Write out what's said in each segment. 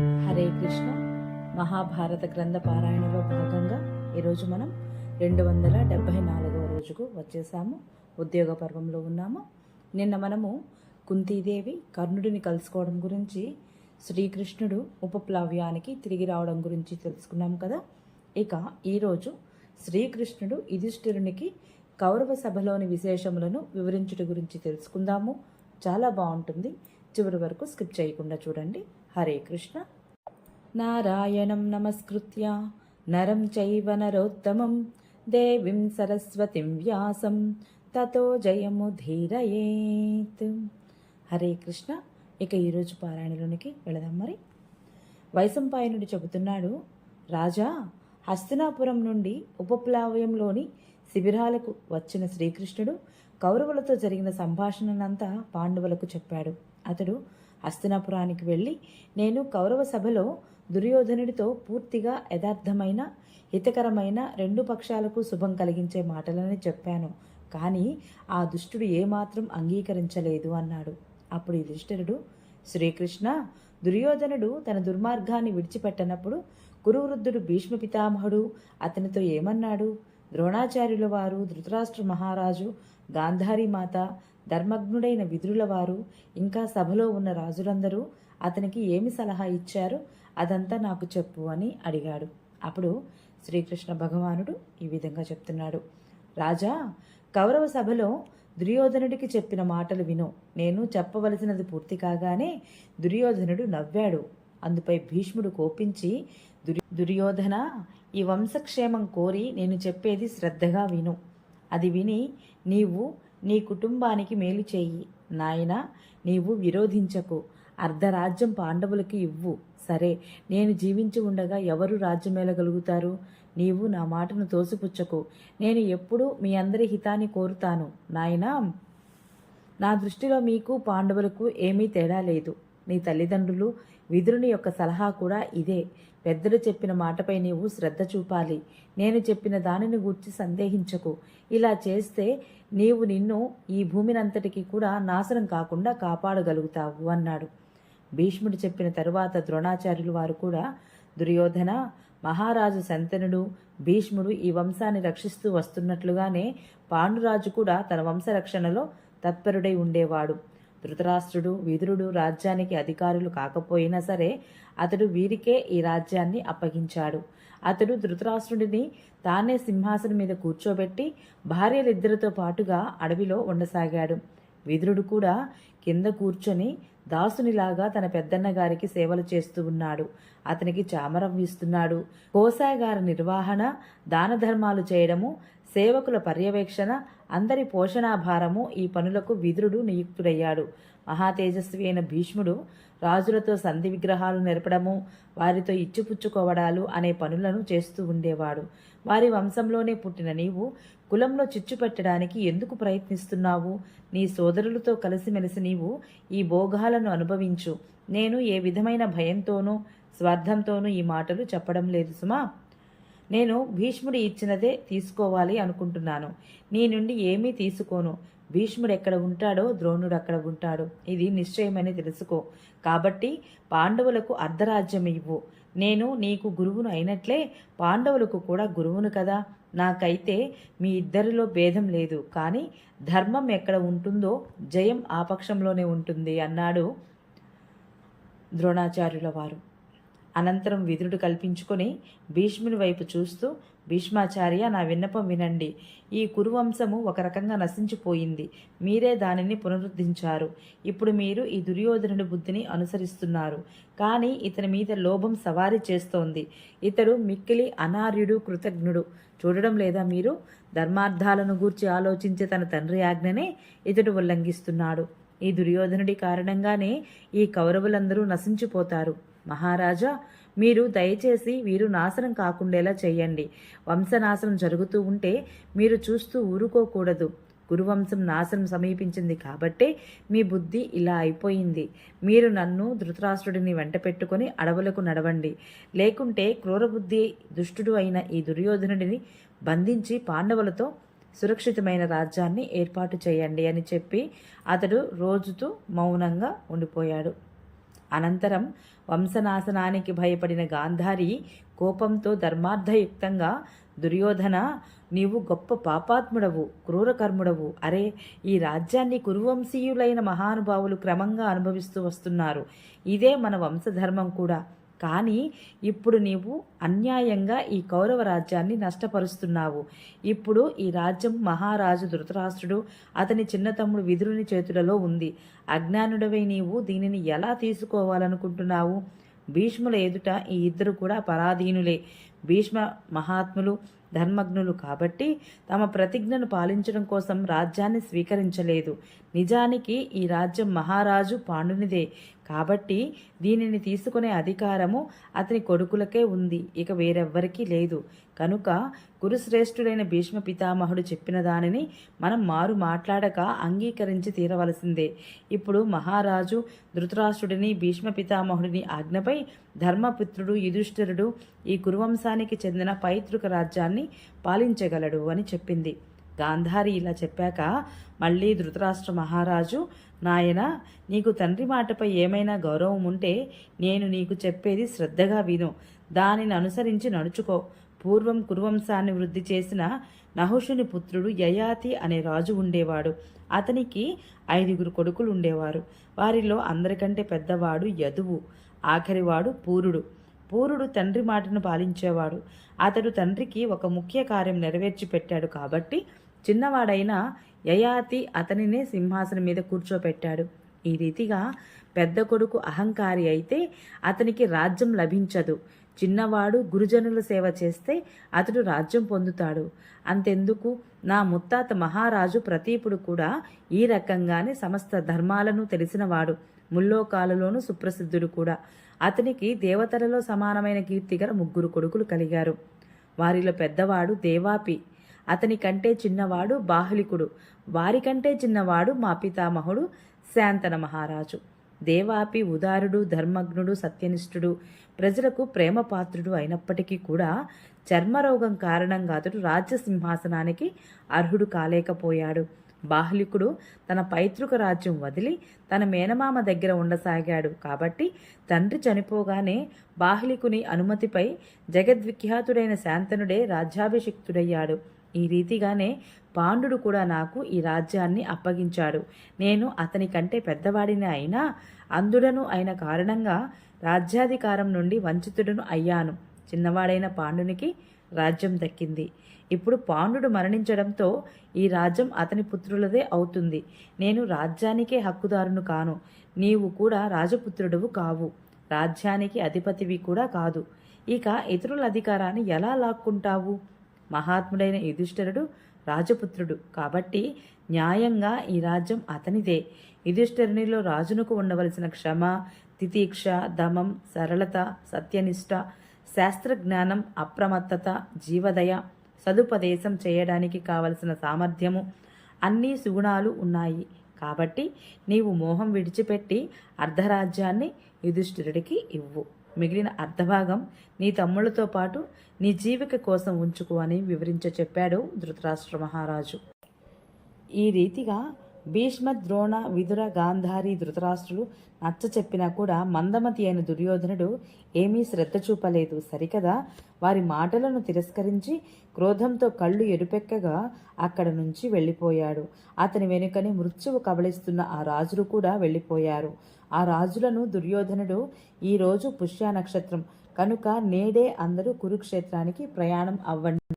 హరే కృష్ణ. మహాభారత గ్రంథ పారాయణలో భాగంగా ఈరోజు మనం రెండు వందల డెబ్భై నాలుగవ రోజుకు వచ్చేసాము. ఉద్యోగ పర్వంలో ఉన్నాము. నిన్న మనము కుంతీదేవి కర్ణుడిని కలుసుకోవడం గురించి శ్రీకృష్ణుడు ఉపప్లవ్యానికి తిరిగి రావడం గురించి తెలుసుకున్నాం కదా. ఇక ఈరోజు శ్రీకృష్ణుడు యుధిష్ఠిరునికి కౌరవ సభలోని విశేషములను వివరించుట గురించి తెలుసుకుందాము. చాలా బాగుంటుంది. చివరి వరకు స్కిప్ చేయకుండా చూడండి. హరే కృష్ణ. నారాయణం నమస్కృత్య. నరం చైవ నరోత్తమం. దేవీం సరస్వతిం వ్యాసం. తతో జయము ధీరయేత్. హరే కృష్ణ. ఇక ఈరోజు పారాయణలోనికి వెళదాం మరి. వైశంపాయనుడు చెబుతున్నాడు రాజా హస్తినాపురం నుండి ఉపప్లావయంలోని శిబిరాలకు వచ్చిన శ్రీకృష్ణుడు కౌరవులతో జరిగిన సంభాషణనంతా పాండవులకు చెప్పాడు. అతడు హస్తినాపురానికి వెళ్ళి నేను కౌరవ సభలో దుర్యోధనుడితో పూర్తిగా యథార్థమైన హితకరమైన రెండు పక్షాలకు శుభం కలిగించే మాటలని చెప్పాను. కానీ ఆ దుష్టుడు ఏమాత్రం అంగీకరించలేదు అన్నాడు. అప్పుడు యుధిష్ఠిరుడు శ్రీకృష్ణ దుర్యోధనుడు తన దుర్మార్గాన్ని విడిచిపెట్టనప్పుడు కురువృద్ధుడు భీష్మ పితామహుడు అతనితో ఏమన్నాడు? ద్రోణాచార్యుల వారు ధృతరాష్ట్ర మహారాజు గాంధారీ మాత ధర్మజ్ఞుడైన విదురుల వారు ఇంకా సభలో ఉన్న రాజులందరూ అతనికి ఏమి సలహా ఇచ్చారు అదంతా నాకు చెప్పు అని అడిగాడు. అప్పుడు శ్రీకృష్ణ భగవానుడు ఈ విధంగా చెప్తున్నాడు. రాజా కౌరవ సభలో దుర్యోధనుడికి చెప్పిన మాటలు విను. నేను చెప్పవలసినది పూర్తి కాగానే దుర్యోధనుడు నవ్వాడు. అందుపై భీష్ముడు కోపించి దుర్యో దుర్యోధన ఈ వంశక్షేమం కోరి నేను చెప్పేది శ్రద్ధగా విను. అది విని నీవు నీ కుటుంబానికి మేలు చేయి. నాయన నీవు విరోధించకు. అర్ధరాజ్యం పాండవులకి ఇవ్వు. సరే నేను జీవించి ఉండగా ఎవరు రాజ్యమేలగలుగుతారు? నీవు నా మాటను తోసిపుచ్చకు. నేను ఎప్పుడూ మీ అందరి హితాన్ని కోరుతాను. నాయనా నా దృష్టిలో మీకు పాండవులకు ఏమీ తేడా లేదు. నీ తల్లిదండ్రులు విదురుని యొక్క సలహా కూడా ఇదే. పెద్దలు చెప్పిన మాటపై నీవు శ్రద్ధ చూపాలి. నేను చెప్పిన దానిని గూర్చి సందేహించకు. ఇలా చేస్తే నీవు నిన్ను ఈ భూమినంతటికి కూడా నాశనం కాకుండా కాపాడగలుగుతావు అన్నాడు. భీష్ముడు చెప్పిన తరువాత ద్రోణాచార్యులు వారు కూడా దుర్యోధన మహారాజు శంతనుడు భీష్ముడు ఈ వంశాన్ని రక్షిస్తూ వస్తున్నట్లుగానే పాండురాజు కూడా తన వంశరక్షణలో తత్పరుడై ఉండేవాడు. ధృతరాష్ట్రుడు విదురుడు రాజ్యానికి అధికారులు కాకపోయినా సరే అతడు వీరికే ఈ రాజ్యాన్ని అప్పగించాడు. అతడు ధృతరాష్ట్రుడిని తానే సింహాసనం మీద కూర్చోబెట్టి భార్యలిద్దరితో పాటుగా అడవిలో ఉండసాగాడు. విదురుడు కూడా కింద కూర్చొని దాసునిలాగా తన పెద్దన్న గారికి సేవలు చేస్తూ ఉన్నాడు. అతనికి చామరం ఇస్తున్నాడు కోసాగారి నిర్వహణ దాన ధర్మాలు చేయడము సేవకుల పర్యవేక్షణ అందరి పోషణాభారము ఈ పనులకు విదురుడు నియుక్తుడయ్యాడు. మహాతేజస్వి అయిన భీష్ముడు రాజులతో సంధి విగ్రహాలు నెరపడము వారితో ఇచ్చిపుచ్చుకోవడాలు అనే పనులను చేస్తూ ఉండేవాడు. వారి వంశంలోనే పుట్టిన నీవు కులంలో చిచ్చు పెట్టడానికి ఎందుకు ప్రయత్నిస్తున్నావు? నీ సోదరులతో కలిసిమెలిసి నీవు ఈ భోగాలను అనుభవించు. నేను ఏ విధమైన భయంతోనూ స్వార్థంతోనూ ఈ మాటలు చెప్పడం లేదు సుమా. నేను భీష్ముడు ఇచ్చినదే తీసుకోవాలి అనుకుంటున్నాను. నీ నుండి ఏమీ తీసుకోను. భీష్ముడు ఎక్కడ ఉంటాడో ద్రోణుడు అక్కడ ఉంటాడు. ఇది నిశ్చయమని తెలుసుకో. కాబట్టి పాండవులకు అర్ధరాజ్యం ఇవ్వు. నేను నీకు గురువును అయినట్లే పాండవులకు కూడా గురువును కదా. నాకైతే మీ ఇద్దరిలో భేదం లేదు. కానీ ధర్మం ఎక్కడ ఉంటుందో జయం ఆ పక్షంలోనే ఉంటుంది అన్నాడు ద్రోణాచార్యుల వారు. అనంతరం విదురుడు కల్పించుకొని భీష్ముని వైపు చూస్తూ భీష్మాచార్య నా విన్నపం వినండి. ఈ కురువంశము ఒక రకంగా నశించిపోయింది. మీరే దానిని పునరుద్ధరించారు ఇప్పుడు మీరు ఈ దుర్యోధనుడి బుద్ధిని అనుసరిస్తున్నారు. కానీ ఇతని మీద లోభం సవారీ చేస్తోంది. ఇతడు మిక్కిలి అనార్యుడు కృతజ్ఞుడు. చూడడం లేదా మీరు? ధర్మార్థాలను గూర్చి ఆలోచించే తన తండ్రి ఆజ్ఞనే ఇతడు ఉల్లంఘిస్తున్నాడు. ఈ దుర్యోధనుడి కారణంగానే ఈ కౌరవులందరూ నశించిపోతారు. మహారాజా మీరు దయచేసి వీరు నాశనం కాకుండేలా చేయండి. వంశనాశనం జరుగుతూ ఉంటే మీరు చూస్తూ ఊరుకోకూడదు. గురువంశం నాశనం సమీపించింది కాబట్టే మీ బుద్ధి ఇలా అయిపోయింది. మీరు నన్ను ధృతరాష్ట్రుడిని వెంట పెట్టుకొని అడవులకు నడవండి. లేకుంటే క్రూరబుద్ధి దుష్టుడు అయిన ఈ దుర్యోధనుడిని బంధించి పాండవులతో సురక్షితమైన రాజ్యాన్ని ఏర్పాటు చేయండి అని చెప్పి అతడు రోజుతూ మౌనంగా ఉండిపోయాడు. అనంతరం వంశనాశనానికి భయపడిన గాంధారి కోపంతో ధర్మార్థయుక్తంగా దుర్యోధన నీవు గొప్ప పాపాత్ముడవు క్రూరకర్ముడవు. అరే ఈ రాజ్యాన్ని కురువంశీయులైన మహానుభావులు క్రమంగా అనుభవిస్తూ వస్తున్నారు. ఇదే మన వంశధర్మం కూడా. కానీ ఇప్పుడు నీవు అన్యాయంగా ఈ కౌరవ రాజ్యాన్ని నష్టపరుస్తున్నావు. ఇప్పుడు ఈ రాజ్యం మహారాజు ధృతరాష్ట్రుడు అతని చిన్నతమ్ముడు విధురుని విదురుని చేతులలో ఉంది. అజ్ఞానుడవై నీవు దీనిని ఎలా తీసుకోవాలనుకుంటున్నావు? భీష్ముల ఎదుట ఈ ఇద్దరు కూడా పరాధీనులే. భీష్మ మహాత్ములు ధర్మజ్ఞులు కాబట్టి తమ ప్రతిజ్ఞను పాలించడం కోసం రాజ్యాన్ని స్వీకరించలేదు. నిజానికి ఈ రాజ్యం మహారాజు పాండునిదే. కాబట్టి దీనిని తీసుకునే అధికారము అతని కొడుకులకే ఉంది. ఇక వేరెవ్వరికీ లేదు. కనుక కురుశ్రేష్ఠుడైన భీష్మ పితామహుడు చెప్పిన దానిని మనం మారు మాట్లాడక అంగీకరించి తీరవలసిందే. ఇప్పుడు మహారాజు ధృతరాష్ట్రుడిని భీష్మ పితామహుడిని ఆజ్ఞపై ధర్మపుత్రుడు యుధిష్ఠిరుడు ఈ కురువంశానికి చెందిన పైతృక రాజ్యాన్ని పాలించగలడు అని చెప్పింది. గాంధారి ఇలా చెప్పాక మళ్ళీ ధృతరాష్ట్ర మహారాజు నాయన నీకు తండ్రి మాటపై ఏమైనా గౌరవం ఉంటే నేను నీకు చెప్పేది శ్రద్ధగా విను. దానిని అనుసరించి నడుచుకో. పూర్వం కురువంశాన్ని వృద్ధి చేసిన నహుషుని పుత్రుడు యయాతి అనే రాజు ఉండేవాడు. అతనికి ఐదుగురు కొడుకులు ఉండేవారు. వారిలో అందరికంటే పెద్దవాడు యదువు ఆఖరివాడు పూరుడు. పూరుడు తండ్రి మాటను పాలించేవాడు. అతడు తండ్రికి ఒక ముఖ్య కార్యం నెరవేర్చి పెట్టాడు కాబట్టి చిన్నవాడైన యయాతి అతనినే సింహాసనం మీద కూర్చోపెట్టాడు. ఈ రీతిగా పెద్ద కొడుకు అహంకారి అయితే అతనికి రాజ్యం లభించదు. చిన్నవాడు గురుజనుల సేవ చేస్తే అతడు రాజ్యం పొందుతాడు. అంతెందుకు? నా ముత్తాత మహారాజు ప్రతీపుడు కూడా ఈ రకంగానే సమస్త ధర్మాలను తెలిసినవాడు. ముల్లోకాలలోనూ సుప్రసిద్ధుడు కూడా. అతనికి దేవతలలో సమానమైన కీర్తిగల ముగ్గురు కొడుకులు కలిగారు. వారిలో పెద్దవాడు దేవాపి. అతని కంటే చిన్నవాడు బాహ్లికుడు. వారికంటే చిన్నవాడు మా పితామహుడు శాంతన మహారాజు. దేవాపి ఉదారుడు ధర్మజ్ఞుడు సత్యనిష్ఠుడు ప్రజలకు ప్రేమపాత్రుడు అయినప్పటికీ కూడా చర్మరోగం కారణంగా అతడు రాజ్యసింహాసనానికి అర్హుడు కాలేకపోయాడు. బాహ్లికుడు తన పైతృక రాజ్యం వదిలి తన మేనమామ దగ్గర ఉండసాగాడు కాబట్టి తండ్రి చనిపోగానే బాహ్లికుని అనుమతిపై జగద్విఖ్యాతుడైన శాంతనుడే రాజ్యాభిషిక్తుడయ్యాడు. ఈ రీతిగానే పాండుడు కూడా నాకు ఈ రాజ్యాన్ని అప్పగించాడు. నేను అతని కంటే పెద్దవాడిని అయినా అందుడను అయిన కారణంగా రాజ్యాధికారం నుండి వంచితుడను అయ్యాను. చిన్నవాడైన పాండునికి రాజ్యం దక్కింది. ఇప్పుడు పాండుడు మరణించడంతో ఈ రాజ్యం అతని పుత్రులదే అవుతుంది. నేను రాజ్యానికే హక్కుదారును కాను. నీవు కూడా రాజపుత్రుడువు కావు. రాజ్యానికి అధిపతివి కూడా కాదు. ఇక ఇతరుల అధికారాన్ని ఎలా లాక్కుంటావు? మహాత్ముడైన యుధిష్ఠరుడు రాజపుత్రుడు. కాబట్టి న్యాయంగా ఈ రాజ్యం అతనిదే. యుధిష్ఠరునిలో రాజునకు ఉండవలసిన క్షమ తితీక్ష దమం సరళత సత్యనిష్ట శాస్త్రజ్ఞానం అప్రమత్తత జీవదయ సదుపదేశం చేయడానికి కావలసిన సామర్థ్యము అన్ని సుగుణాలు ఉన్నాయి. కాబట్టి నీవు మోహం విడిచిపెట్టి అర్ధరాజ్యాన్ని యుధిష్ఠిరుడికి ఇవ్వు. మిగిలిన అర్ధభాగం నీ తమ్ముళ్ళతో పాటు నీ జీవిక కోసం ఉంచుకో అని వివరించ చెప్పాడు ధృతరాష్ట్ర మహారాజు. ఈ రీతిగా భీష్మ ద్రోణ విదుర గాంధారి ధృతరాష్ట్రులు నచ్చ చెప్పినా కూడా మందమతి అయిన దుర్యోధనుడు ఏమీ శ్రద్ధ చూపలేదు. సరికదా? వారి మాటలను తిరస్కరించి క్రోధంతో కళ్ళు ఎరుపెక్కగా అక్కడ నుంచి వెళ్ళిపోయాడు. అతని వెనుకని మృత్యువు కబళిస్తున్న ఆ రాజులు కూడా వెళ్ళిపోయారు. ఆ రాజులను దుర్యోధనుడు ఈరోజు పుష్య నక్షత్రం. కనుక నేడే అందరూ కురుక్షేత్రానికి ప్రయాణం అవ్వండి.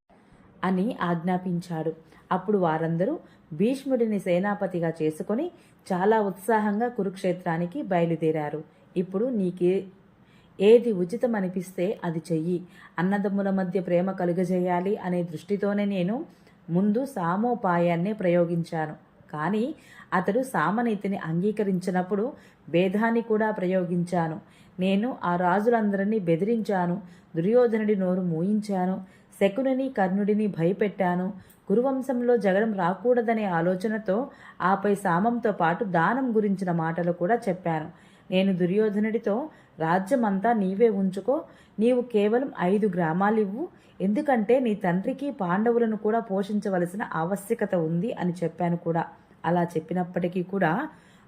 అని ఆజ్ఞాపించాడు. అప్పుడు వారందరూ భీష్ముడిని సేనాపతిగా చేసుకొని చాలా ఉత్సాహంగా కురుక్షేత్రానికి బయలుదేరారు. ఇప్పుడు నీకే ఏది ఉచితం అనిపిస్తే అది చెయ్యి. అన్నదమ్ముల మధ్య ప్రేమ కలుగజేయాలి అనే దృష్టితోనే నేను ముందు సామోపాయాన్నే ప్రయోగించాను. కానీ అతడు సామనీతిని అంగీకరించినప్పుడు భేదాన్ని కూడా ప్రయోగించాను. నేను ఆ రాజులందరినీ బెదిరించాను. దుర్యోధనుడి నోరు మూయించాను. శకునిని కర్ణుడిని భయపెట్టాను. కురువంశంలో జగడం రాకూడదనే ఆలోచనతో ఆపై సామంతో పాటు దానం గురించిన మాటలు కూడా చెప్పాను. నేను దుర్యోధనుడితో రాజ్యమంతా నీవే ఉంచుకో. నీవు కేవలం ఐదు గ్రామాలు ఇవ్వు ఎందుకంటే నీ తండ్రికి పాండవులను కూడా పోషించవలసిన ఆవశ్యకత ఉంది అని చెప్పాను కూడా. అలా చెప్పినప్పటికీ కూడా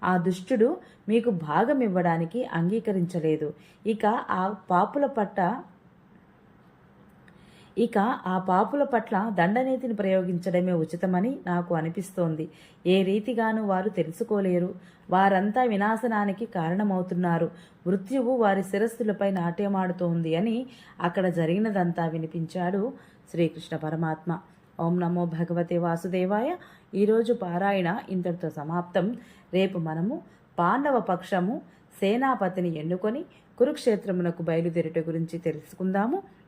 ఆ దుష్టుడు మీకు భాగం ఇవ్వడానికి అంగీకరించలేదు. ఇక ఆ పాపుల పట్ట ఇక ఆ పాపుల పట్ల దండనీతిని ప్రయోగించడమే ఉచితమని నాకు అనిపిస్తోంది. ఏ రీతిగాను వారు తెలుసుకోలేరు. వారంతా వినాశనానికి కారణమవుతున్నారు. మృత్యువు వారి శిరస్సులపై నాట్యమాడుతోంది అని అక్కడ జరిగినదంతా వినిపించాడు శ్రీకృష్ణ పరమాత్మ. ఓం నమో భగవతే వాసుదేవాయ. ఈరోజు పారాయణ ఇంతటితో సమాప్తం. రేపు మనము పాండవ పక్షము సేనాపతిని ఎన్నుకొని కురుక్షేత్రమునకు బయలుదేరుట గురించి తెలుసుకుందాము.